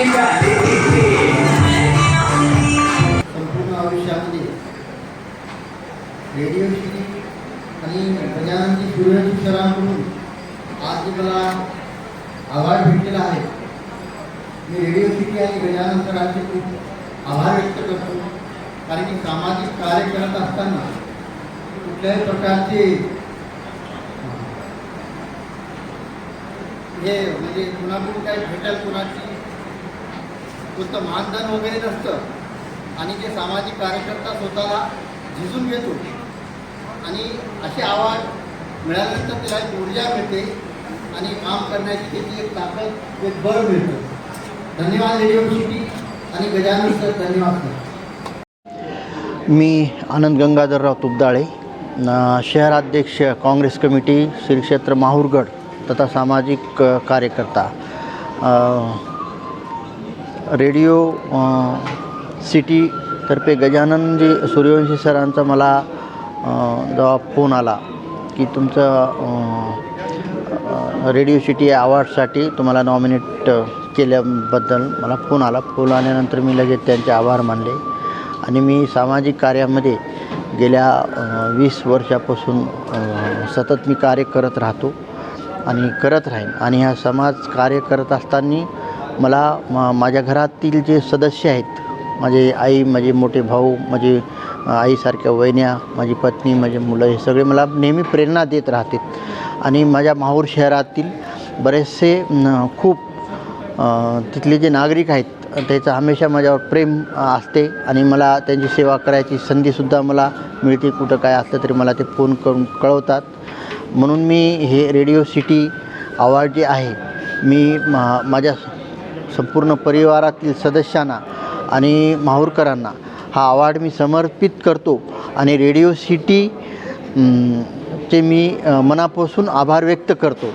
संपूर्ण आयुष्यामध्ये रेडिओशी आणि गजाननजी सूर्यजी सरांकडून आज मेरा आभार भेटलेला आहे, मी रेडिओ सिटी आणि गजानन सरांचे खूप आभार व्यक्त करते. कारण की सामाजिक कार्य करत असताना कुठल्याही प्रकारचे, हे म्हणजे कुणाकडून काही कोणतं मानधन वगैरे नसतं. आणि जे सामाजिक कार्यकर्ता स्वतःला झिजून घेतो. आणि असे आवाज मिळाल्यानंतर त्याला एक ऊर्जा मिळते. आणि काम करण्याची त्याची एक ताकद एक बळ मिळतं. धन्यवाद रेडिओ सिटी आणि गजानन सर धन्यवाद सर. मी आनंद गंगाधरराव तुपदाळे शहराध्यक्ष काँग्रेस कमिटी श्री क्षेत्र माहूरगड तथा सामाजिक कार्यकर्ता. रेडिओ सिटीतर्फे गजाननजी सूर्यवंशी सरांचा मला जेव्हा फोन आला की तुमचं रेडिओ सिटी अवॉर्डसाठी तुम्हाला नॉमिनेट केल्याबद्दल मला फोन आला. फोन आल्यानंतर मी लगेच त्यांचे आभार मानले आणि मी सामाजिक कार्यामध्ये गेल्या वीस वर्षापासून सतत मी कार्य करत राहतो आणि करत राहीन. आणि ह्या समाज कार्य करत असताना मला मा माझ्या घरातील जे सदस्य आहेत माझे आई माझे मोठे भाऊ माझे आईसारख्या वहिन्या माझी पत्नी माझे मुलं हे सगळे मला नेहमी प्रेरणा देत राहतात. आणि माझ्या माहूर शहरातील बरेचसे खूप तिथले जे नागरिक आहेत त्याचं हमेशा माझ्यावर प्रेम असते आणि मला त्यांची सेवा करायची संधीसुद्धा मला मिळते. कुठं काय असलं तरी मला ते फोन करून कळवतात. म्हणून मी हे रेडिओ सिटी अवॉर्ड जे आहे मी मा माझ्या संपूर्ण परिवारातील सदस्यांना आणि माहूरकरांना हा अवॉर्ड मी समर्पित करतो आणि रेडिओ सिटी चे मी मनापासून आभार व्यक्त करतो.